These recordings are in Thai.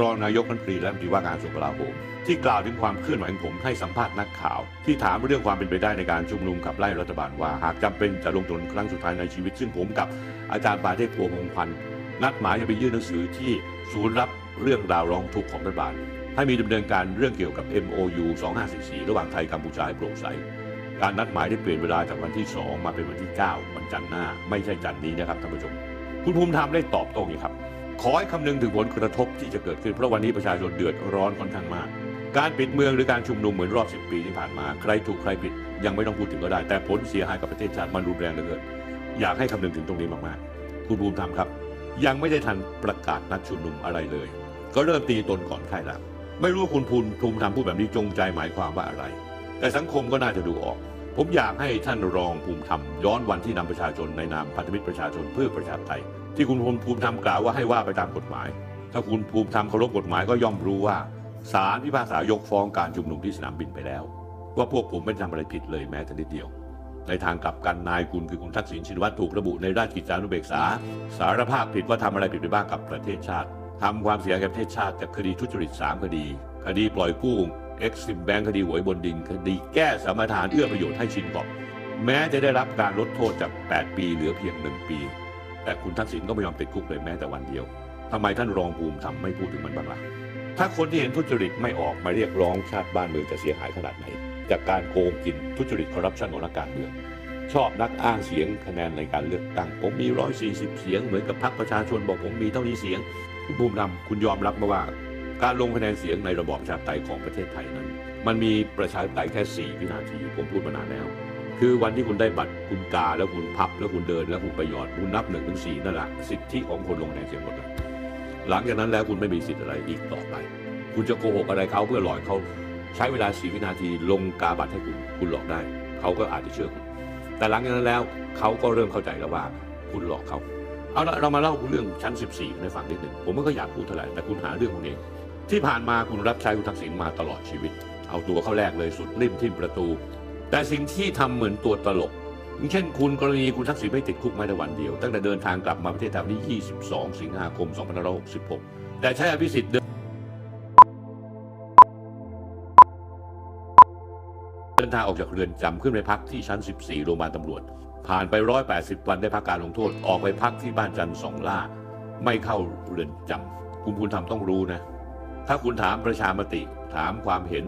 รองนายกรัฐมนตรีและรัฐมนตรีว่าการกระทรวงกลาโหมที่กล่าวถึงความเคลื่อนไหวของผมให้สัมภาษณ์นักข่าว ที่ถามเรื่องความเป็นไปได้ในการชุมนุมขับไล่รัฐบาลว่าหากจำเป็นจะลงถนนครั้งสุดท้ายในชีวิต ซึ่งผมกับอาจารย์ปาเทพพวงพงพันธ์นัดหมายจะไปยื่นหนังสือที่ศูนย์รับเรื่องราวร้องทุกข์ของรัฐบาล ให้มีดำเนินการเรื่องเกี่ยวกับ MOU 2544 ระหว่างไทยกัมพูชาให้โปร่งใสการนัดหมายได้เปลี่ยนเวลาจากวันที่ 2 มาเป็นวันที่ 9 วันจันทร์หน้า ไม่ใช่จันทร์นี้นะครับท่านผู้ชม คุณภูมิธรรมได้ตอบโต้อย่างนี้ครับ ขอให้คำนึงถึงผลกระทบที่จะเกิดขึ้นเพราะวันนี้ประชาชนเดือดร้อนค่อนข้างมาก การปิดเมืองหรือการชุมนุมเหมือนรอบ 10 ปีที่ผ่านมา ใครถูกใครผิดยังไม่ต้องพูดถึงก็ได้ แต่ผลเสียหายกับประเทศชาติมันรุนแรงเหลือเกินอยากให้คำนึงถึงตรงนี้มากๆ คุณภูมิธรรมครับ ยังไม่ได้ทันประกาศนัดชุมนุมอะไรเลย ก็เริ่มตีตนก่อนใครแล้วไม่รู้ว่าคุณภูมิภูมิธรรมพูดแบบนี้จงใจหมายความว่าอะไร แต่สังคมก็น่าจะดูออก ผมอยากให้ท่านรองภูมิธรรมย้อนวันที่นำประชาชนในนามพันธมิตรประชาชนเพื่อประชาธิปไตย ที่คุณภูมิธรรมกล่าวว่าให้ว่าไปตามกฎหมาย ถ้าคุณภูมิธรรมเคารพกฎหมายก็ย่อมรู้ว่าศาลพิพากษายกฟ้องการชุมนุมที่สนามบินไปแล้ว ว่าพวกผมไม่ได้ทำอะไรผิดเลยแม้แต่นิดเดียว ในทางกลับกันนายคุณคือคุณทักษิณชินวัตรถูกระบุในราชกิจจานุเบกษา สารภาพผิดว่าทำอะไรผิดไปบ้างกับประเทศชาติทำความเสียหายแก่ประเทศชาติจากคดีทุจริต 3 คดี คดีปล่อยกู้เอ็กซิมแบงคดีหวยบนดิน คดีแก้สมรทานเอื้อประโยชน์ให้ชินบอก แม้จะได้รับการลดโทษจาก 8 ปีเหลือเพียง 1 ปี แต่คุณทักษิณก็ไม่ยอมติดคุกเลยแม้แต่วันเดียวทำไมท่านรองภูมิธรรมไม่พูดถึงมันบ้างล่ะถ้าคนที่เห็นทุจริตไม่ออกมาเรียกร้องชาติบ้านเมืองจะเสียหายขนาดไหน จากการโกงกินทุจริตคอร์รัปชันของนักการเมือง ชอบนักอ้างเสียงคะแนนในการเลือกตั้งผมมี 140 เสียงเหมือนกับพรรคประชาชนบอกผมมีเท่านี้เสียงคุณภูมิธรรมคุณยอมรับมาว่า การลงคะแนนเสียงในระบอบประชาธิปไตยของประเทศไทยนั้น มันมีประชาธิปไตยแค่ 4 วินาที ผมพูดมานานแล้ว คือวันที่คุณได้บัตรคุณกาแล้วคุณพับ แล้วคุณเดินแล้วคุณไปหยอดคุณนับหนึ่งถึงสี่นั่นแหละสิทธิของคนลงคะแนนเสียงหมดเลยหลังจากนั้นแล้วคุณไม่มีสิทธิ์อะไรอีกต่อไป คุณจะโกหกอะไรเขาเพื่อหลอกเขาใช้เวลาสี่วินาทีลงกาบัตรให้คุณคุณหลอกได้ เขาก็อาจจะเชื่อคุณแต่หลังจากนั้นแล้วเขาก็เริ่มเข้าใจแล้วว่าคุณหลอกเขาเอาละเรามาเล่าเรื่องชั้น 14ให้ฟังนิดหนึ่งผมไม่ก็อยากพูดเท่าไหร่แต่คุณหาเรื่องของเองที่ผ่านมาคุณรับใช้คุณทักษิณมาตลอดชีวิต เอาตัวเข้าแรกเลยสุดริมทิ่มประตู แต่สิ่งที่ทำเหมือนตัวตลกเช่นคุณกรณีคุณทักษิณไม่ติดคุกไม่ได้วันเดียว ตั้งแต่เดินทางกลับมาประเทศไทยวันที่ 22 สิงหาคม 2566 แต่ใช้อภิสิทธิ์เดินทางออกจากเรือนจำขึ้นไปพักที่ชั้น 14 โรงพยาบาลตำรวจ ผ่านไป 180 วันได้พักการลงโทษออกไปพักที่บ้านจันทร์สองล่า ไม่เข้าเรือนจำคุณภูมิธรรมต้องรู้นะ ถ้าคุณถามประชามติถามความเห็น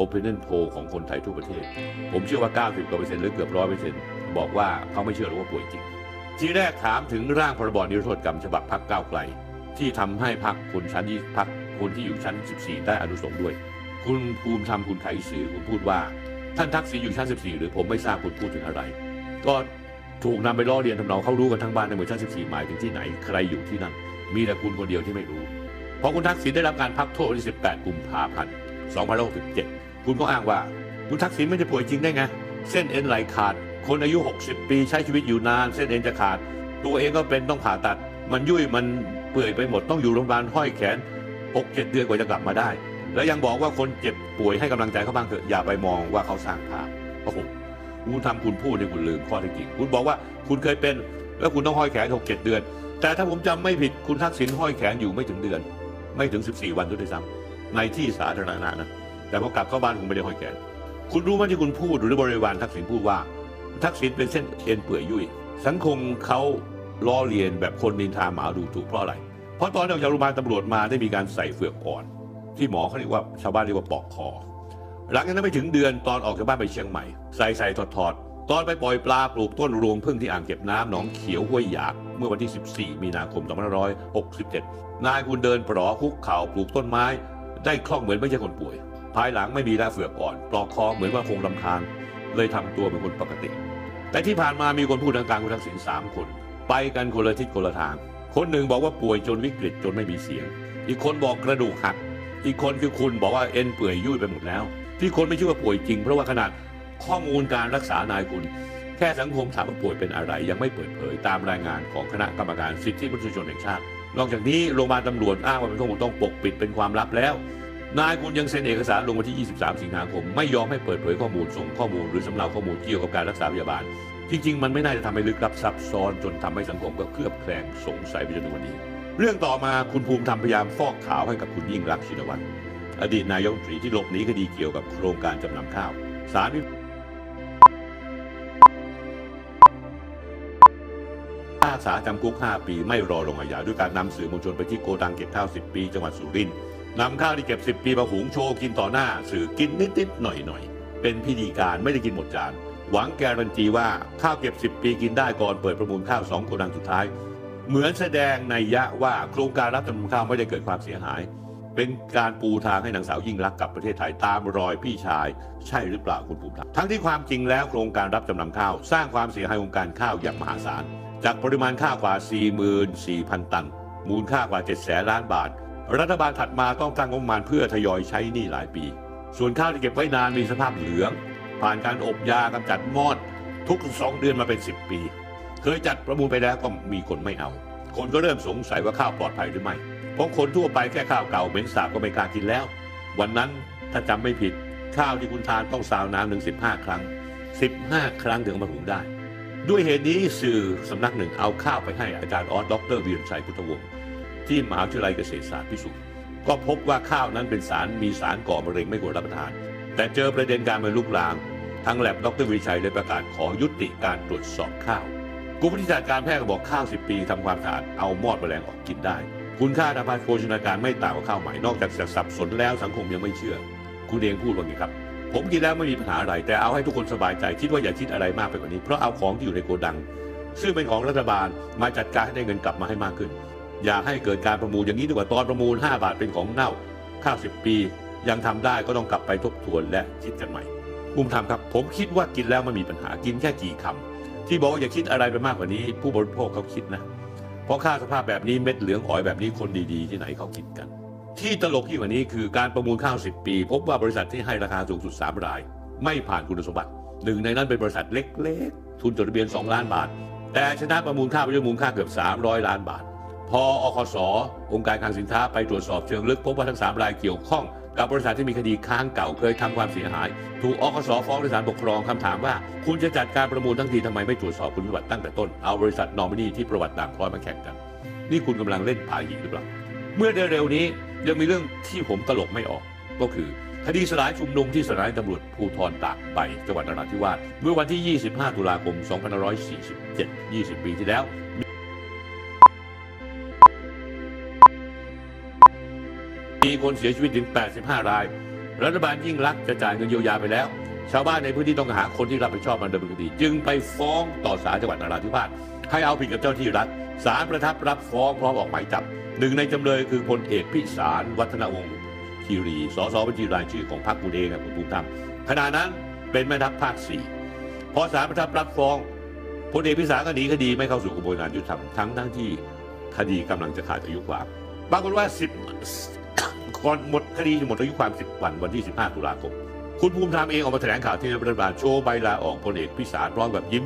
Opinion Poll ของคนไทยทั่วประเทศ ผมเชื่อว่า 90กว่าเปอร์เซ็นต์หรือเกือบร้อยเปอร์เซ็นต์บอกว่าเขาไม่เชื่อหรือว่าป่วยจริง ทีแรกถามถึงร่างพรบนิรโทษกรรมฉบับพักก้าวไกล ที่ทำให้พักคนชั้นที่พักคนที่อยู่ชั้น 14 ได้อนุสงส์ด้วย คุณภูมิธรรมคุณไขสื่อคุณพูดว่า ท่านทักษิณอยู่ชั้น 14 หรือผมไม่ทราบคุณพูดถึงอะไร ก็ถูกนำไปล้อเลียนทำนองเขารู้กันทั้งบ้านในหมู่ชั้น 14 หมายถึงที่ไหนใครอยู่ที่นั่นมีแต่คุณคนเดียวที่ไม่รู้พอคุณทักษิณได้รับการพักโทษวันที่18 กุมภาพันธ์ 2567 คุณก็อ้างว่า คุณทักษิณไม่ได้ป่วยจริงได้ไง เส้นเอ็นไหลขาด คนอายุ 60 ปีใช้ชีวิตอยู่นาน เส้นเอ็นจะขาด ตัวเองก็เป็นต้องผ่าตัด มันยุ่ยมันเปื่อยไปหมดต้องอยู่โรงพยาบาลห้อยแขน 6-7 เดือนกว่าจะกลับมาได้ แล้วยังบอกว่าคนเจ็บป่วยให้กำลังใจเขาบ้างเถอะอย่าไปมองว่าเขาสร้างภาพโอ้โหคุณทำคุณพูดในคุณลืมข้อเท็จจริงคุณบอกว่าคุณเคยเป็นแล้วคุณต้องห้อยแขน6-7 เดือน แต่ถ้าผมจำไม่ผิดคุณทักษิณห้อยแขนอยู่ไม่ถึงเดือน ไม่ถึง 14 วันด้วยซ้ำ ในที่สาธารณะนะแต่พอกลับเข้าบ้านคุณไม่ได้ห้อยแขน คุณรู้ไหมที่คุณพูดหรือบริวารทักษิณพูดว่า ทักษิณเป็นเส้นเอ็นเปื่อยยุ่ยสังคมเขาล้อเลียนแบบคนนินทาหมาดูถูกเพราะอะไร เพราะตอนออกจากโรงพยาบาลตำรวจมาได้มีการใส่เฟือกอ่อน ที่หมอเขาเรียกว่าชาวบ้านเรียกว่าปอกคอ หลังจากนั้นไม่ถึงเดือนตอนออกจากบ้านไปเชียงใหม่ ใส่ใส่ถอดถอดตอนไปปล่อยปลาปลูกต้นรวงพึ่งที่อ่างเก็บน้ำหนองเขียวห้วยหยาก เมื่อวันที่ 14 มีนาคม 2567นายคุณเดินปลอคุกเข่าปลูกต้นไม้ ได้คล่องเหมือนไม่ใช่คนป่วย ภายหลังไม่มีแล้วเฟือกอ่อน ปลอกคอเหมือนว่าคงลำคาญ เลยทำตัวเป็นคนปกติ แต่ที่ผ่านมามีคนพูดทางการคุณทักษิณสามคน ไปกันคนละทิศคนละทาง คนหนึ่งบอกว่าป่วยจนวิกฤตจนไม่มีเสียง อีกคนบอกกระดูกหัก อีกคนคือคุณบอกว่าเอ็นเปื่อยยุ่ยไปหมดแล้ว ที่คนไม่เชื่อว่าป่วยจริง เพราะว่าขนาดข้อมูลการรักษานายคุณแค่สังคมถามว่าป่วยเป็นอะไร ยังไม่เปิดเผยตามรายงานของคณะกรรมการสิทธิมนุษยชนแห่งชาติ นอกจากนี้โรงพยาบาลตำรวจอ้างว่าเป็นข้อมูลต้องปกปิดเป็นความลับแล้ว นายคุณยังเซ็นเอกสารลงวันที่ 23 สิงหาคม ไม่ยอมให้เปิดเผยข้อมูลส่งข้อมูลหรือสำเนาข้อมูลเกี่ยวกับการรักษาพยาบาล จริง ๆ มันไม่น่าจะทำให้ลึกลับซับซ้อนจนทำให้สังคมก็เคลือบแคลงสงสัยไปจนถึงวันนี้ เรื่องต่อมาคุณภูมิธรรมพยายามฟอกขาวให้กับคุณยิ่งรักชินวัตรอดีตนายกรัฐมนตรีที่หลบหนีคดีเกี่ยวกับโครงการจำนำข้าวศาล พิพากษาจำคุก 5 ปีไม่รอลงอาญาด้วยการนำสื่อมวลชนไปที่โกดังเก็บข้าว 10 ปี จังหวัดสุรินทร์นำข้าวที่เก็บ 10 ปีมาหุงโชว์กินต่อหน้า สื่อกินนิดๆหน่อยๆเป็นพิธีการไม่ได้กินหมดจานหวังการันตีว่าข้าวเก็บ 10 ปีกินได้ก่อนเปิดประมูลข้าวสองโกดังสุดท้าย เหมือนแสดงในยยะว่าโครงการรับจำนำข้าวไม่ได้เกิดความเสียหาย เป็นการปูทางให้นางสาวยิ่งรักกลับประเทศไทยตามรอยพี่ชาย ใช่หรือเปล่าคุณภูมิธรรมทั้งที่ความจริงแล้วโครงการรับจำนำข้าว สร้างความเสียหายวงการข้าวอย่างมหาศาล จากปริมาณข้าวกว่า 44,000 ตัน มูลค่ากว่า 7 แสนล้านบาท รัฐบาลถัดมาต้องตั้งงบประมาณเพื่อทยอยใช้หนี้หลายปี ส่วนข้าวที่เก็บไว้นานมีสภาพเหลือง ผ่านการอบยากำจัดมอด ทุกสองเดือนมาเป็น 10 ปี เคยจัดประมูลไปแล้วก็มีคนไม่เอา คนก็เริ่มสงสัยว่าข้าวปลอดภัยหรือไม่เพราะคนทั่วไปแค่ข้าวเก่าเหม็นสาบก็ไม่กล้ากินแล้ว วันนั้นถ้าจำไม่ผิดข้าวที่คุณทานต้องซาวน้ำหนึ่งสิบห้าครั้ง 15 ครั้งถึงมาหุงได้ ด้วยเหตุนี้สื่อสำนักหนึ่งเอาข้าวไปให้อาจารย์ออสดรวีรชัยพุทธวงศ์ที่มหาวิทยาลัยเกษตรศาสตร์พิสูจน์ก็พบว่าข้าวนั้นเป็นสารมีสารก่อมะเร็งไม่ควรรับประทาน แต่เจอประเด็นการมันลุกลามทางแลบดรวีรชัยเลยประกาศขอยุติการตรวจสอบข้าวกรมวิทยาการแพทย์ก็บอกข้าว 10 ปีทำความสะอาดเอามอดแมลงออกกินได้ คุณค่าทางการโภชนาการไม่ต่างกับข้าวใหม่นอกจากจะสับสนแล้วสังคมยังไม่เชื่อ คุณเองพูดว่าไงครับ ผมกินแล้วไม่มีปัญหาอะไร แต่เอาให้ทุกคนสบายใจคิดว่าอย่าคิดอะไรมากไปกว่านี้ เพราะเอาของที่อยู่ในโกดัง ซึ่งเป็นของรัฐบาลมาจัดการให้ได้เงินกลับมาให้มากขึ้น อย่าให้เกิดการประมูลอย่างนี้ดีกว่าตอนประมูล 5 บาทเป็นของเน่าข้าว10ปี ยังทำได้ก็ต้องกลับไปทบทวนและคิดกันใหม่มุมทำครับ ผมคิดว่ากินแล้วไม่มีปัญหากินแค่กี่คำที่บอกว่าอย่าคิดอะไรไปมากกว่านี้ ผู้บริโภคเขาคิดนะเพราะค่าสภาพแบบนี้เม็ดเหลืองอ๋อยแบบนี้คนดีๆ ที่ไหนเขาคิดกัน ที่ตลกยิ่งกว่านี้คือการประมูลข้าว 10 ปี พบว่าบริษัทที่ให้ราคาสูงสุด 3 ราย ไม่ผ่านคุณสมบัติ หนึ่งในนั้นเป็นบริษัทเล็กๆ ทุนจดทะเบียน 2 ล้านบาท แต่ชนะประมูลข้าวไปด้วยมูลค่าเกือบ 300 ล้านบาท พออคสองค์การคลังสินค้าไปตรวจสอบเชิงลึกพบว่าทั้ง 3 รายเกี่ยวข้อง กับบริษัทที่มีคดีค้างเก่าเคยทำความเสียหาย ถูกอคสฟ้องในศาลปกครองคำถามว่า คุณจะจัดการประมูลทั้งทีทำไมไม่ตรวจสอบคุณสมบัติตั้งแต่ต้นเอาบริษัทนอมินีที่ประวัติด่างพร้อยมาแข่งกัน นี่คุณกำลังเล่นพาหินหรือเปล่าเมื่อเร็วๆนี้ ยังมีเรื่องที่ผมตลกไม่ออกก็คือคดีสลายชุมนุมที่สถานีตำรวจภูธรตากใบจังหวัดนราธิวาสเมื่อวันที่ 25 ตุลาคม 2547 20 ปีที่แล้วมีคนเสียชีวิตถึง 85 ราย รัฐบาลยิ่งรักจะจ่ายเงินเยียวยาไปแล้ว ชาวบ้านในพื้นที่ต้องหาคนที่รับผิดชอบมาดำเนินคดี จึงไปฟ้องต่อศาลจังหวัดนราธิวาส ให้เอาผิดกับเจ้าที่รัฐศาลประทับรับฟ้องพร้อมออกหมายจับหนึ่งในจำเลยคือพลเอกพิสารวัฒนวงศ์คีรีสสบัญชีรายชื่อของพรรคคุเองนะคุณภูมิธรรมขณะนั้นเป็นแม่ทัพภาคสี่พอศาลประทับรับฟ้องพลเอกพิสารก็หนีคดีไม่เข้าสู่กระบวนการยุติธรรมทั้งทั้งที่คดีกำลังจะขาดอายุความปรากฏว่า10ก่อนหมดคดีจะหมดอายุความ10วันวันที่ 15 ตุลาคม คุณภูมิธรรมเองออกมาแถลงข่าวที่รัฐบาลโชว์ใบลาออกพลเอกพิสารพร้อมกับยิ้ม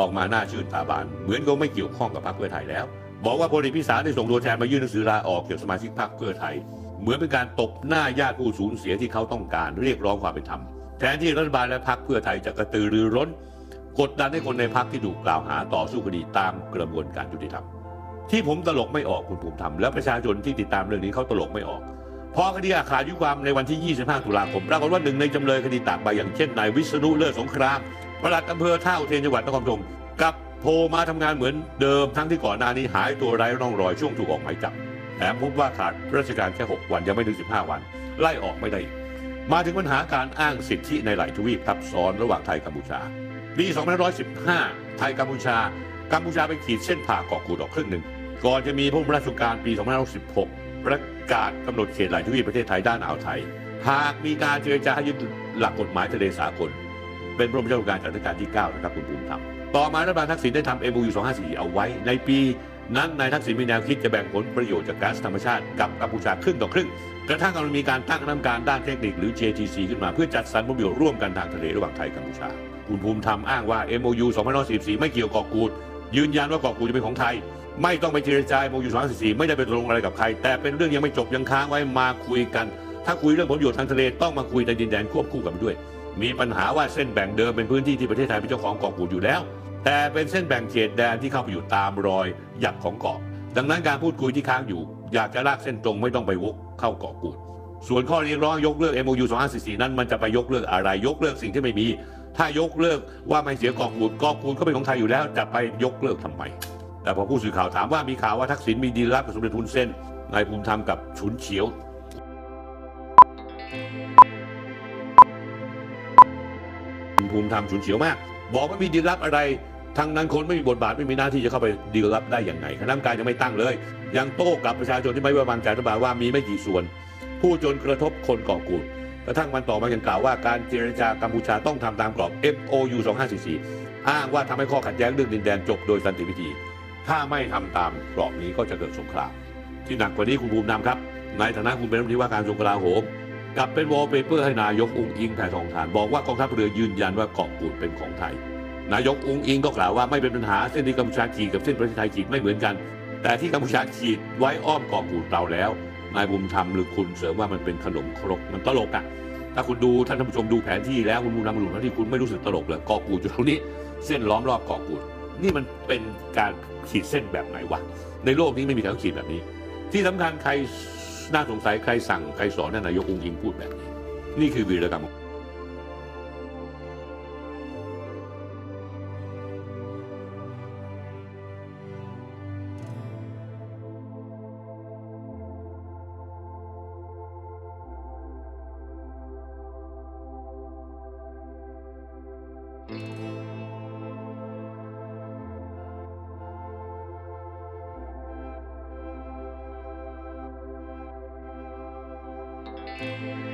ออกมาหน้าชื่นตาบาน เหมือนก็ไม่เกี่ยวข้องกับพรรคเพื่อไทยแล้ว บอกว่าพลเอกพิสารได้ส่งตัวแทนมายื่นหนังสือลาออกเกี่ยวกับสมาชิกพรรคเพื่อไทย เหมือนเป็นการตบหน้าญาติผู้สูญเสียที่เขาต้องการเรียกร้องความเป็นธรรมแทนที่รัฐบาลและพรรคเพื่อไทยจะกระตือรือร้น กดดันให้คนในพรรคที่ถูกกล่าวหาต่อสู้คดีตามกระบวนการยุติธรรมที่ผมตลกไม่ออกคุณภูมิธรรมและประชาชนที่ติดตามเรื่องนี้เขาตลกไม่ออกพอคดีอาคายุความในวันที่ 25 ตุลาคมปรากฏว่าหนึ่งในจำเลยคดีตากใบอย่างเช่นนายวิษณุเลิศสงคราม ปลัดอำเภอท่าอุเทนจังหวัดนครปฐมกับโผล่มาทำงานเหมือนเดิมทั้งที่ก่อนหน้านี้หายตัวไร้ร่องรอยช่วงถูกออกหมายจับแถมพบว่าขาดราชการแค่ 6 วันยังไม่ถึง 15 วัน ไล่ออกไม่ได้ มาถึงปัญหาการอ้างสิทธิในหลายทวีปทับซ้อนระหว่างไทยกัมพูชาปี2515 ไทยกัมพูชา กัมพูชาไปขีดเส้นผ่าเกาะกูดออกครึ่งหนึ่ง ก่อนจะมีพระบรมราชโองการปี 2516 ประกาศกำหนดเขตหลายทวีปประเทศไทยด้านอ่าวไทย หากมีการเจรจายึดหลักกฎหมายทะเลสากล เป็นพระบรมราชโองการจากรัชกาลที่ 9 นะครับคุณภูมิธรรมต่อมารัฐบาลทักษิณได้ทำ MOU 254 เอาไว้ ในปีนั้นนายทักษิณมีแนวคิดจะแบ่งผลประโยชน์จากก๊าซธรรมชาติกับกัมพูชาครึ่งต่อครึ่ง กระทั่งกำลังมีการตั้งคณะกรรมการด้านเทคนิคหรือ JTC ขึ้นมาเพื่อจัดสรรผลประโยชน์ร่วมกันทางทะเลระหว่างไทยกัมพูชา คุณภูมิธรรมอ้างว่า MOU 2544 ไม่เกี่ยวกับกอกูด ยืนยันว่าเกาะกูดจะเป็นของไทย ไม่ต้องไปเจรจา MOU 2544ไม่ได้ไปตกลงอะไรกับใคร แต่เป็นเรื่องยังไม่จบยังค้างไว้มาคุยกัน ถ้าคุยเรื่องผลประโยชน์ทางทะเลต้องมาคุยในดินแดนควบคู่กันด้วย มีปัญหาว่าเส้นแบ่งเดิมเป็นพื้นที่ที่ประเทศไทยเป็นเจ้าของเกาะกูดอยู่แล้ว แต่เป็นเส้นแบ่งเขตแดนที่เข้าไปอยู่ตามรอยหยักของเกาะ ดังนั้นการพูดคุยที่ค้างอยู่ อยากจะลากเส้นตรงไม่ต้องไปวกเข้าเกาะกูด ส่วนข้อเรียกร้องยกเลิก MOU 2544 นั้นมันจะไปยกเลิกอะไรยกเลิกสิ่งที่ไม่มี ถ้ายกเลิกว่าไม่เสียเกาะกูดเกาะกูดก็เป็นของไทยอยู่แล้วจะไปยกเลิกทำไมแต่พอผู้สื่อข่าวถามว่ามีข่าวว่าทักษิณมีดีลลับกับสมเด็จทุนเส้นนายภูมิธรรมกับฉุนเฉียว ภูมิธรรมฉุนเฉียวมาก บอกว่ามีดีลลับอะไรทั้งนั้นคนไม่มีบทบาทไม่มีหน้าที่จะเข้าไปดีลลับได้อย่างไงคณะกรรมการยังไม่ตั้งเลย ยังโต้กลับประชาชนที่ไม่ไว้วางใจรัฐบาลว่ามีไม่กี่ส่วน ผู้จนกระทบคนเกาะกูดกระทั่งวันต่อมายังกล่าวว่าการเจรจากัมพูชาต้องทำตามกรอบ MOU 2544 อ้างว่าทำให้ข้อขัดแย้งเรื่องดินแดนจบโดยสันติวิธี ถ้าไม่ทำตามกรอบนี้ก็จะเกิดสงครามที่หนักกว่านี้คุณภูมินำครับในฐานะคุณเป็นรัฐมนตรีว่าการกระทรวงกลาโหม กลับเป็นวอลเปเปอร์ให้นายกองอิงแผ่ทองทาน บอกว่ากองทัพเรือยืนยันว่าเกาะกูดเป็นของไทย นายกองอิงก็กล่าวว่าไม่เป็นปัญหาเส้นที่กัมพูชาขีดกับเส้นประเทศไทยขีดไม่เหมือนกัน แต่ที่กัมพูชาขีดไว้อ้อมเกาะกูดเราแล้วนายบุญธรรมหรือคุณเสริมว่ามันเป็นขนมครกมันตลกอะถ้าคุณดูท่านผู้ชมดูแผนที่แล้วคุณบุญธรรมดูแผนที่คุณไม่รู้สึกตลกเลยเกาะกูดอยู่ตรงนี้ เส้นล้อมรอบเกาะกูดนี่มันเป็นการขีดเส้นแบบไหนวะในโลกนี้ไม่มีใครขีดแบบนี้ ที่สำคัญใคร น่าสงสัยใครสั่งใครสอนนายกองอิงพูดแบบนี้ นี่คือวีรกรรม Música